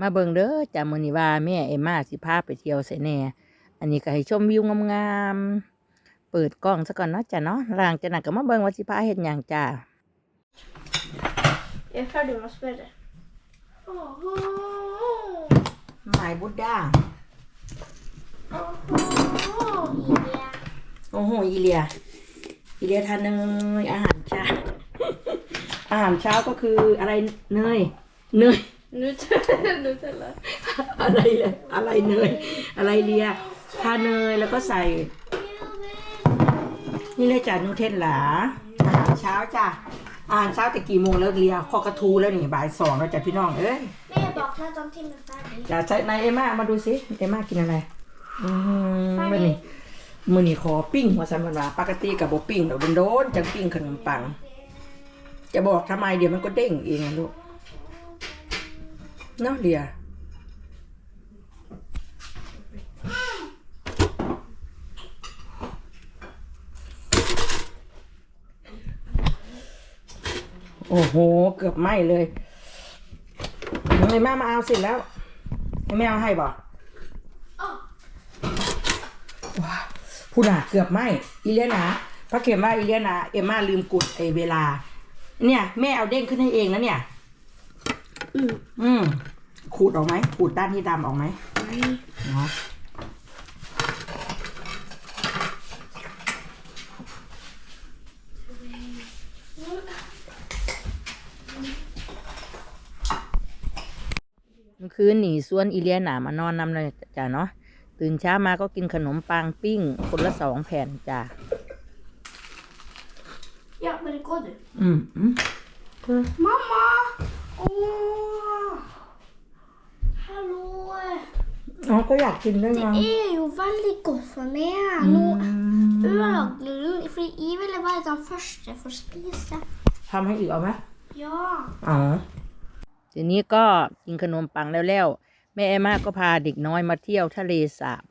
มาเบิ่งเด้อจ้ามื้อนี้ว่าแม่เอ็มมาสิพาไปเที่ยวไสแหน่ อันนี้ก็ให้ชมวิวงามๆ เปิดกล้องซะก่อนเนาะจ้ะเนาะหลังจากนั้นก็มาเบิ่งว่าสิพาเฮ็ดหยังจ้า Jag är färdig med att spela. Åh, หมายบุดด้าโอ้โหอีเลีย อีเลียทานเนยอาหารเช้า อาหารเช้าก็คืออะไรเนย เนย Nutella. Nutella. อะไรเลยอะไรเนยอะไรเลียทาเนยแล้วก็ใส่ นี่เลยจ้ะนูเทลลาอาหารเช้าจ้ะอาหารเช้าแต่กี่โมงแล้วเลียคอกระทูแล้วนี่บ่ายสองแล้วจ้ะพี่น้องเอ้ย Men jag vaknade de timmen färdig. จ้ะใช่นายเอม่ามาดูสิเอม่ากินอะไรอืมวันนี้มือนี่ขอปิ้งหัวสันวันวาปกติกับโบปิ้งเดี๋ยวโดนๆจังปิ้งขนมปัง จะบอกทำไมเดี๋ยวมันก็เด้งเองอะลูก เนาะเลียโอ้โห เกือบไหม้เลยไอ้แม่มาเอาเสร็จแล้วไอ้แม่เอาให้บอว้าวพูดน่ะเกือบไหม้อีเลียนะพระเข็มว่าอีเลียนะเอ็มมาลืมกดไอเวลา เนี่ย แม่เอาเด้งขึ้นให้เองนะเนี่ย อืมอืมขูดออกไหมขูดด้านที่ดำออกไหมเนาะเมื่อคืนนี่ส่วนอีเลียหนามานอนนำเลยจ้ะเนาะตื่นเช้ามาก็กินขนมปังปิ้ง คนละสองแผ่นจ้ะ Ja, men det går du. อืมอืม อ๋อก็อยากกินด้วย Det มั้ง är ju väldigt gott för mig. Nu ögonglun, för i vill vara den första för att spisa. ทำให้อีกเอาไหม Ja. อ๋อทีนี้ก็กินขนมปังแล้วแล้วแม่แอมมาก็พาเด็กน้อยมาเที่ยวทะเลสาบ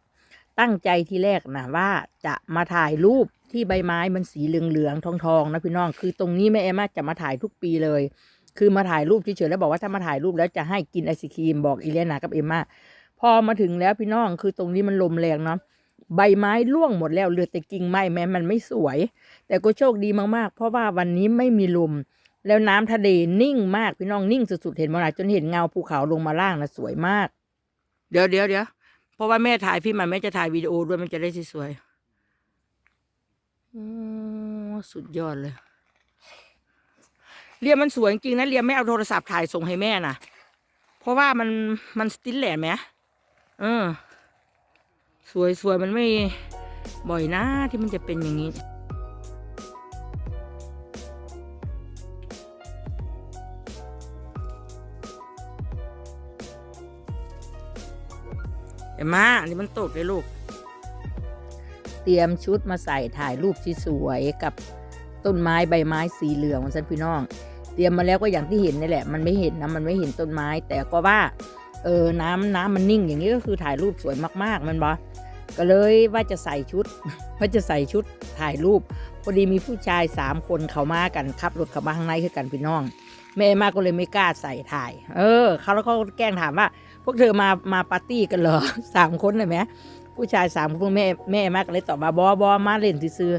ตั้งใจที่แรกนะว่าจะมาถ่ายรูปที่ใบไม้มันสีเหลืองๆทองๆนะพี่น้อง คือตรงนี้แม่แอมมาจะมาถ่ายทุกปีเลย คือมาถ่ายรูปเฉยๆแล้วบอกว่าถ้ามาถ่ายรูปแล้วจะให้กินไอศครีมบอกอีเลียนากับเอมมา พอมาถึงแล้วพี่น้องคือตรงนี้มันลมแรงเนาะใบไม้ร่วงหมดแล้วเหลือแต่กิ่งไม้แม้มันไม่สวย แต่ก็โชคดีมากๆ เพราะว่าวันนี้ไม่มีลม แล้วน้ำทะเลนิ่งมากพี่น้องนิ่งสุดๆเห็นมั้ยจนเห็นเงาภูเขาลงมาล่างนะสวยมาก เดี๋ยวเดี๋ยวเดี๋ยวเพราะว่าแม่ถ่ายพี่มันแม่จะถ่ายวิดีโอด้วยมันจะได้สวยๆโอ้สุดยอดเลยเรียมมันสวยจริงนะเรียมไม่เอาโทรศัพท์ถ่ายส่งให้แม่นะเพราะว่ามันมันสติลแหลมไหม เออ สวยสวยมันไม่บ่อยนะที่มันจะเป็นอย่างนี้ เอ็มมาอันนี้มันตกเลยลูก เตรียมชุดมาใส่ถ่ายรูปที่สวยกับต้นไม้ใบไม้สีเหลืองของฉันพี่น้อง เตรียมมาแล้วก็อย่างที่เห็นนี่แหละ มันไม่เห็นนะ มันไม่เห็นต้นไม้ แต่ก็ว่า เออน้ำน้ำมันนิ่งอย่างนี้ก็คือถ่ายรูปสวยมาก ๆ มันบอก็เลยว่าจะใส่ชุด ว่าจะใส่ชุดถ่ายรูปพอดีมีผู้ชายสามคนเขามากันขับรถเข้ามาข้างในคือกันพี่น้องแม่มาก็เลยไม่กล้าใส่ถ่าย เออเขาแล้วก็แกล้งถามว่า พวกเธอมามาปาร์ตี้กันเหรอสามคนเลยไหมผู้ชายสามคนแม่แม่มากเลยตอบมาบอบอมาเล่นซื้อ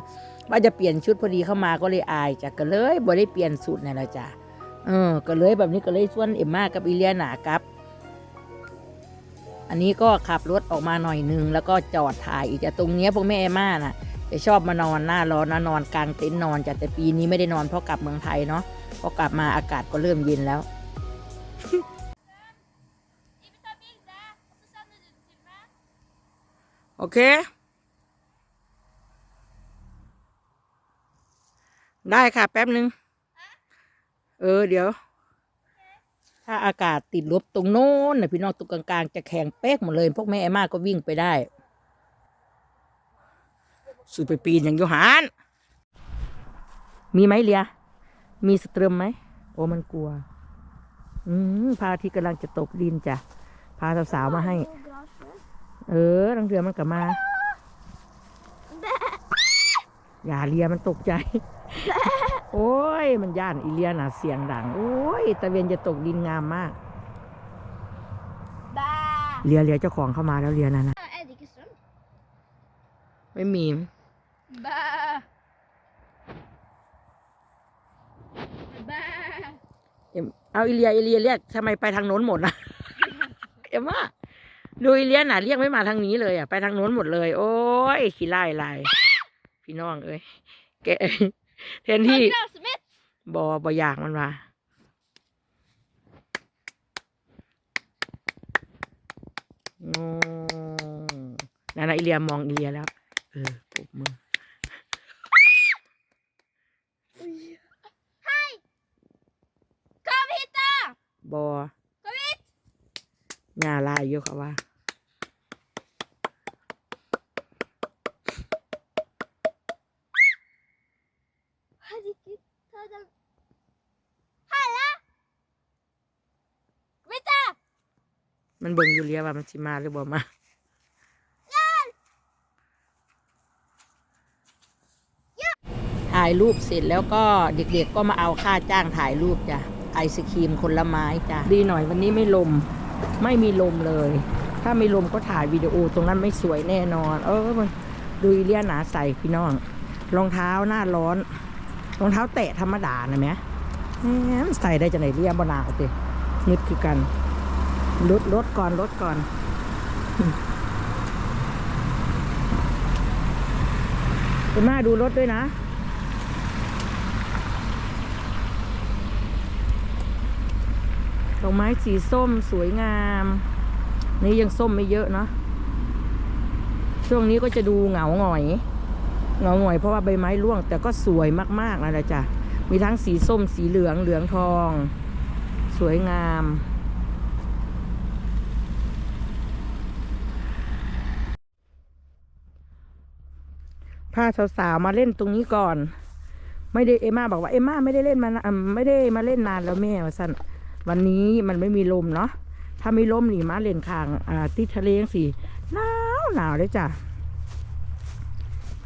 ว่าจะเปลี่ยนชุดพอดีเข้ามาก็เลยอายจ้ะก็เลยบ่ได้เปลี่ยนสูตรนี่นแหละจ้ะเออ ก็เลยแบบนี้ก็เลยชวนเอ็มมากับอีเลียนากับ อันนี้ก็ขับรถออกมาหน่อยนึงแล้วก็จอดถ่ายอีกจ้ะตรงเนี้ยพวกแม่เอ็มมาน่ะจะชอบมานอนหน้าร้อนนะนอนกลางเต็นท์นอนจ้ะแต่ปีนี้ไม่ได้นอนเพราะกลับเมืองไทยเนาะพอกลับมาอากาศก็เริ่มเย็นแล้วโอเค ได้ค่ะแป๊บหนึ่งเออ เดี๋ยว ถ้าอากาศติดลบตรงโน้นนะพี่น้องตรงกลางๆ จะแข็งเป๊กหมดเลย พวกแม่ไอ้มากก็วิ่งไปได้ สุดไปปีนอย่างโยหาน มีไหมเลีย มีสเตรมไหม โอ้มันกลัว อืมพระอาทิตย์กำลังจะตกดินจ้ะ พาสาวๆมาให้ เออลังเรือมันกลับมา อย่าเลียมันตกใจ โอ้ย มันย่านอีเลียน่ะเสียงดัง โอ้ยตะเวนจะตกดินงามมาก Bæ. เลียเลียเจ้าของเข้ามาแล้วเลียนั่นนะ Er det ikke strøm? ไม่มี Bæ. Bæ. เอ็มเอาอิเลียอิเลียเรียกทำไมไปทางโน้นหมดนะ เอ็มว่าดูอิเลียน่ะเรียกไม่มาทางนี้เลยอะไปทางโน้นหมดเลย โอ้ยขี้ไล่ไล่พี่น้องเอ้ยแก แทนที่ Glasset mitt! บอบอยากมันมาโอ้นั่นนะอิเลียมองอิเลียแล้ว เออปรบมือ Kom hit, da! บอ Kom hit! หญ้าลายเยอะค่ะว่า เบิ่งอยู่เลียว่ามันสิมาหรือบ่มาถ่ายรูปเสร็จแล้วก็เด็กๆก็มาเอาค่าจ้างถ่ายรูปจ้ะไอศครีมคนละไม้จ้ะดีหน่อยวันนี้ไม่ลม ไม่มีลมเลย ถ้าไมีลมก็ถ่ายวิดีโอตรงนั้นไม่สวยแน่นอน เออดูเลียหนาใส่พี่น้องรองเท้าหน้าร้อนรองเท้าแตะธรรมดานะแม่ใส่ได้จะไหนเลียบ่หนาวตินึกคือกัน ลดลดก่อนลดก่อน คุณมาดูรถด้วยนะ ดอกไม้สีส้มสวยงาม นี่ยังส้มไม่เยอะเนาะ ช่วงนี้ก็จะดูเหงาหงอย เหงาหงอยเพราะว่าใบไม้ร่วง แต่ก็สวยมากๆนะจ๊ะ มีทั้งสีส้มสีเหลืองเหลืองทอง สวยงามาสาวๆมาเล่นตรงนี้ก่อน ไม่ได้เอม่าบอกว่าเอม่าไม่ได้เล่นมาไม่ได้มาเล่นนานแล้วแม่ว่าสั้นวันนี้มันไม่มีลมเนาะถ้ามีลมนี่มาเล่นข้างอ่าที่ทะเลสิหนาวหนาวเลยจ้ะ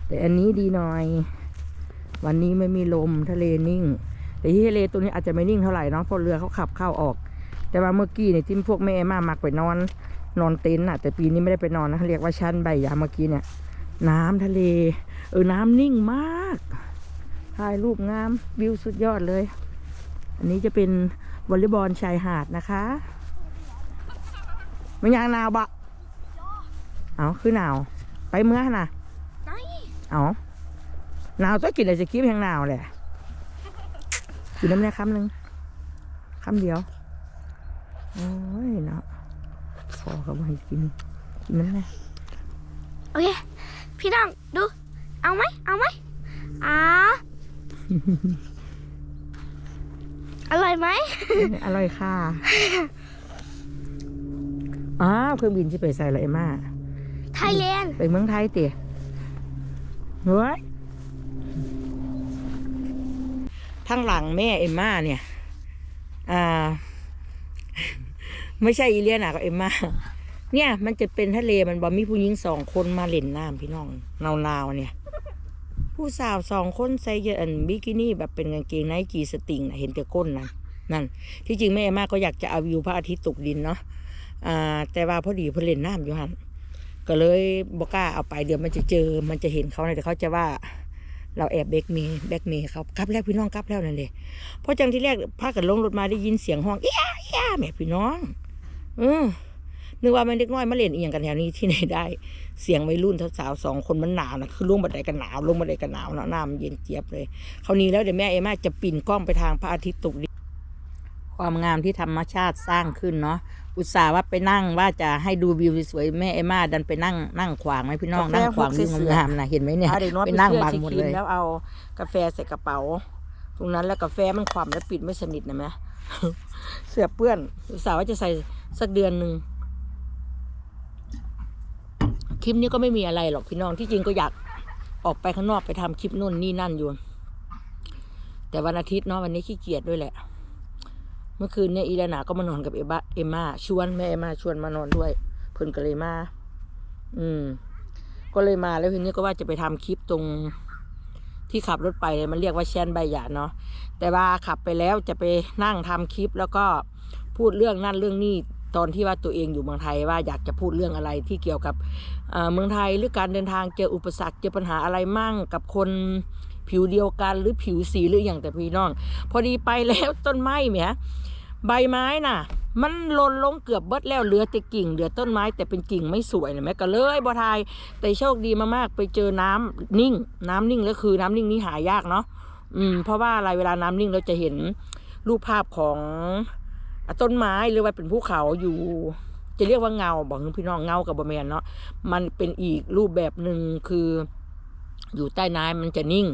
แต่อันนี้ดีหน่อย วันนี้ไม่มีลมทะเลนิ่ง แต่ที่ทะเลตัวนี้อาจจะไม่นิ่งเท่าไหร่เนาะเพราะเรือเขาขับเข้าออก แต่ว่าเมื่อกี้เนี่ยที่พวกแม่เอม่ามักไปนอน นอนเต็นท์อะแต่ปีนี้ไม่ได้ไปนอนนะเขาเรียกว่าชั้นใบยาเมื่อกี้เนี่ย น้ำทะเล เออ น้ำนิ่งมาก ถ่ายรูปงามวิวสุดยอดเลย อันนี้จะเป็นวอลเลย์บอลชายหาดนะคะมันยังหนาวบะเอาคือหนาว ไปเมื่อน่ะ Nei! เอาหนาวต้องกินอะไรจะคิดแห่งหนาวแหละกินน้ำแน่คำหนึ่งคำเดียว โอ้ยเนาะพอเขาไม่ให้กิน กินน้ำแน่โอเค พี่ดังดู เอาไหมเอาไหมอ่าอร่อยไหมอร่อยค่ะอ้าวเครื่องบินที่ไปใส่ละเอมม่าไทยแลนด์ไปเมืองไทยเตี๋ยเฮ้ยทั้งหลังแม่เอมม่าเนี่ย อ่า ไม่ใช่อีเลียนากับเอมม่า เนี่ย มันจะเป็นทะเลมันบอมีผู้หญิงสองคนมาเล่นน้ำพี่น้องนาวๆเนี่ย ผู้สาวสองคนใส่เยอันบิกินี่แบบเป็นกางเกงไนกีสติงนะเห็นแต่ก้นนั่นนั่น ที่จริงแม่เอมม่าก็อยากจะเอาวิวพระอาทิตย์ตกดินเนาะอ่า แต่ว่าพอดีเพิ่นเล่นน้ำอยู่หันก็เลยบอกกล้าเอาไปเดี๋ยวมันจะเจอมันจะเห็นเขาเนี่ยแต่เขาจะว่าเราแอบแบกเมย์แบกเมย์เขากลับแล้วพี่น้องกลับแล้วนั่นเลยเพราะจังที่แรกพากันลงรถมาได้ยินเสียงห้องเอี้ยเอี้ยแม่พี่น้องเออ นึกว่ามันเด็กน้อยมาเล่นเอียงกันแถวนี้ที่ไหนได้ เสียงวัยรุ่นสาวๆสองคนมันหนาวนะคือลงบันไดกันหนาวลงบันไดกันหนาวเนาะน้ำมันเย็นเจี๊ยบเลยคราวนี้แล้วเดี๋ยวแม่เอม่าจะปิ่นกล้องไปทางพระอาทิตย์ตกดินความงามที่ธรรมชาติสร้างขึ้นเนาะอุตส่าห์ว่าไปนั่งว่าจะให้ดูวิวสวยๆแม่เอม่าดันไปนั่งนั่งขวางไหมพี่น้องกาแฟนั่งขวางหกวิวเสืองามๆนะเห็นไหมเนี่ยพาเด็กน้อยไปไปนั่งเสื้อบังสีหมดครีเลมยแล้วเอากาแฟใส่กระเป๋า ตรงนั้นแล้วกาแฟมันความแล้วปิดไม่สนิทนะแม่เสื้อเปื้อนอุตส่าห์ว่าจะใส่สักเดือนหนึ่ง คลิปนี้ก็ไม่มีอะไรหรอกพี่น้องที่จริงก็อยากออกไปข้างนอกไปทำคลิปนู่นนี่นั่นอยู่ แต่วันอาทิตย์เนาะวันนี้ขี้เกียจด้วยแหละ เมื่อคืนเนี่ยอีดานาก็มานอนกับเอบาเอมาชวนแม่เอมาชวนมานอนด้วย เพิ่นก็เลยมา อืม ก็เลยมาแล้วทีนี้ก็ว่าจะไปทำคลิปตรงที่ขับรถไปเลยมันเรียกว่าแชนใบหยาเนาะแต่ว่าขับไปแล้วจะไปนั่งทำคลิปแล้วก็พูดเรื่องนั่นเรื่องนี้ ตอนที่ว่าตัวเองอยู่เมืองไทยว่าอยากจะพูดเรื่องอะไรที่เกี่ยวกับเมืองไทยหรือการเดินทางเจออุปสรรคเจอปัญหาอะไรมั่งกับคนผิวเดียวกันหรือผิวสีหรืออย่างแต่พี่น้อง พอดีไปแล้วต้นไม้แหมใบไม้น่ะ มันหล่นลงเกือบเบิดแล้วเหลือแต่กิ่งเหลือต้นไม้แต่เป็นกิ่งไม่สวยนะแม่ก็เลยบ่ทายแต่โชคดีมากๆไปเจอน้ำนิ่ง น้ำนิ่งแล้วคือน้ำนิ่งนี่หายากเนาะอืมเพราะว่าอะไรเวลาน้ำนิ่งเราจะเห็นรูปภาพของ ต้นไม้หรือว่าเป็นภูเขาอยู่ จะเรียกว่าเงาบอกพี่น้องเงากับบะแมนเนาะมันเป็นอีกรูปแบบหนึ่งคือ อยู่ใต้น้ำมันจะนิ่ง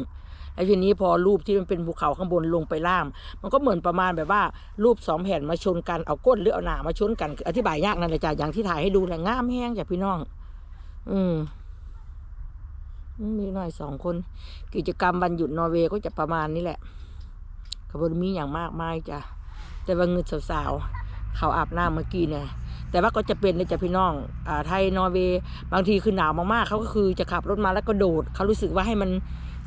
แล้วทีนี้พอรูปที่มันเป็นภูเขาข้างบนลงไปล่างมันก็เหมือนประมาณแบบว่า รูปสองแผ่นมาชนกันเอาก้นหรือเอาหนามาชนกันอธิบายยากนั่นเลยจ้ะอย่างที่ถ่ายให้ดูแหละงามแห้งจ้ะพี่น้องมอืมมีหน่อยสองคน กิจกรรมวันหยุดนอร์เวย์ก็จะประมาณนี้แหละขบวนมีอย่างมากมายจ้ะ แต่ว่าเงินสาวๆเขาอาบน้ำเมื่อกี้เนี่ยแต่ว่าก็จะเป็นเลยจ้ะพี่น้องอ่าไทยนอร์เวย์บางทีคือหนาวมากๆเขาก็คือจะขับรถมาแล้วก็โดดเขารู้สึกว่าให้มัน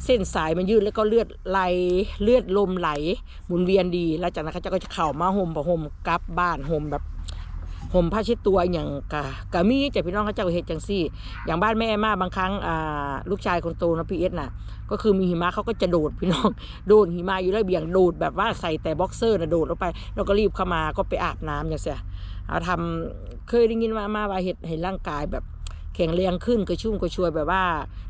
เส้นสายมันยืดแล้วก็เลือดไหลเลือดลมไหลหมุนเวียนดี แล้วจากนั้นเขาจะก็จะเข่ามาห่มผ้าห่มกลับบ้านห่มแบบ ห่มผ้าเช็ดตัวอย่างกะกะมีจะพี่น้องเขาเจ้าเฮ็ดจังซี่ อย่างบ้านแม่มาบางครั้งอ่าลูกชายคนโตนะพีเอสน่ะ ก็คือมีหิมะเขาก็จะโดดพี่น้องโดดหิมะอยู่แล้วเบี่ยงโดดแบบว่าใส่แต่บ็อกเซอร์นะโดดลงไปแล้วก็รีบเข้ามาก็ไปอาบน้ำอย่างเสียเอาทำเคยได้ยินมามาว่าเห็ดให้ร่างกายแบบแข็งแรงขึ้นกระชุ่มกระชวยแบบว่า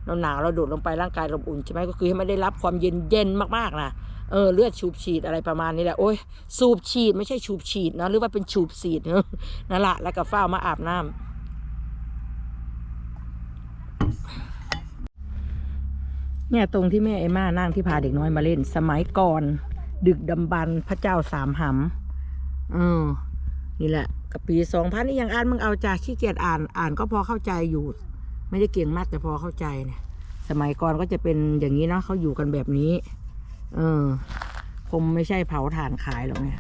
เราหนาวเราโดดลงไปร่างกายเราอุ่นใช่ไหมก็คือให้มันได้รับความเย็นเย็นมากๆนะ เออเลือดฉูบฉีดอะไรประมาณนี้แหละโอ้ยสูบฉีดไม่ใช่ฉูบฉีดนะหรือว่าเป็นฉูบฉีดนั่นแหละแล้วก็เฝ้ามาอาบน้ำเนี่ยตรงที่แม่เอมม่านั่งที่พาเด็กน้อยมาเล่น สมัยก่อน ดึกดำบรรพ์พระเจ้าสามหำเออนี่แหละกับปีสองพันนี่ยังอ่านมึงเอาจากขี้เกียจอ่านอ่านก็พอเข้าใจอยู่ ไม่ได้เก่งมากแต่พอเข้าใจเนี่ย สมัยก่อนก็จะเป็นอย่างนี้เนาะเขาอยู่กันแบบนี้ เออคงไม่ใช่เผาถ่านขายหรอกเนี่ย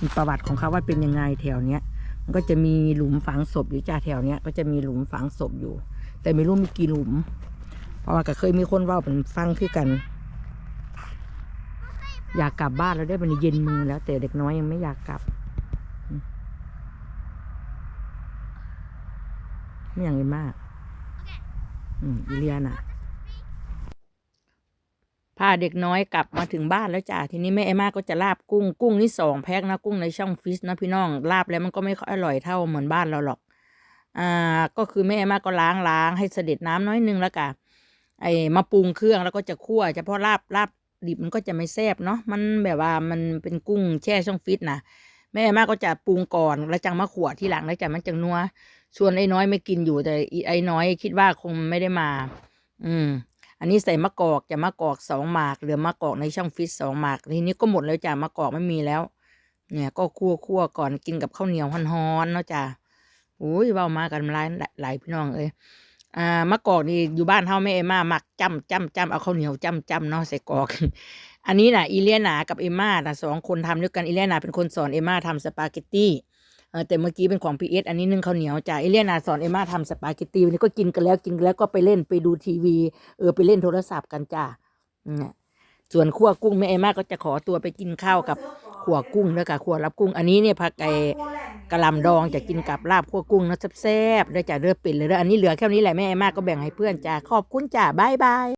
มีประวัติของเขาว่าเป็นยังไงแถวเนี้ย มันก็จะมีหลุมฝังศพอยู่จ้าแถวเนี้ยก็จะมีหลุมฝังศพอยู่ แต่ไม่รู้มีกี่หลุม เพราะว่าก็เคยมีคนเว่าเป็นฟังคือกัน อยากกลับบ้านแล้วได้บันเย็นมือแล้ว แต่เด็กน้อยยังไม่อยากกลับอืมไม่อย่างนี้มาก อืมอิเลียน่ะ พาเด็กน้อยกลับมาถึงบ้านแล้วจ้ะทีนี้แม่เอมมาก็จะลาบกุ้งกุ้งนี่สองแพ็คนะกุ้งในช่องฟิชนะพี่น้องลาบแล้วมันก็ไม่ค่อยอร่อยเท่าเหมือนบ้านเราหรอก อ่าก็คือแม่เอมมาก็ล้างล้างให้เสด็จน้ำน้อยนึงแล้วกะไอ้มาปรุงเครื่องแล้วก็จะคั่วเฉพาะลาบลาบดิบมันก็จะไม่แซ่บเนาะมันแบบว่ามันเป็นกุ้งแช่ช่องฟิตนะแม่เอมมาก็จะปรุงก่อนแล้วจังมาขวดที่หลังแล้วจังมันจังนัวส่วนไอ้น้อยไม่กินอยู่แต่อีไอ้น้อยคิดว่าคงไม่ได้มา อืม อันนี้ใส่มะกอกจะมะกอกสองหมากเหลือมะกอกในช่องฟิตสองหมากทีนี้ก็หมดแล้วจ้ะมะกอกไม่มีแล้ว เนี่ยก็คั่วคั่วก่อนกินกับข้าวเหนียวฮ้อนๆเนาะจ้ะโอ้ยเว้ามากันหลายหลายพี่น้องเอ้ยอ่ามะกอกนี่อยู่บ้านเฮาแม่เอมมามักจ้ำจ้ำจ้ำเอาข้าวเหนียวจ้ำจ้ำเนาะใส่กอก อันนี้น่ะอีเลียนากับเอมมาน่ะสองคนทำด้วยกันอีเลียนาเป็นคนสอนเอมมาทำสปาเกตตี้ แต่เมื่อกี้เป็นของพีเอสอันนี้นึ่งข้าวเหนียวจ้ะอีเลียนาสอนเอมมาทำสปาเกตตี้วันนี้ก็กินกันแล้วกินแล้วก็ไปเล่นไปดูทีวี เออไปเล่นโทรศัพท์กันจ้าเนี่ยส่วนขั่วกุ้งแม่เอม่าก็จะขอตัวไปกินข้าวกับขั่วกุ้งด้วกับขั่วรับกุ้ง อันนี้เนี่ยผักไก่กะลำดองจะกินกับลาบขั่วกุ้งนะแซ่บๆด้วยจ้าเลือดเป็ดเลยเด้ออันนี้เหลือแค่นี้แหละแม่เอม่าก็แบ่งให้เพื่อนจ้าขอบคุณจ้าบายบาย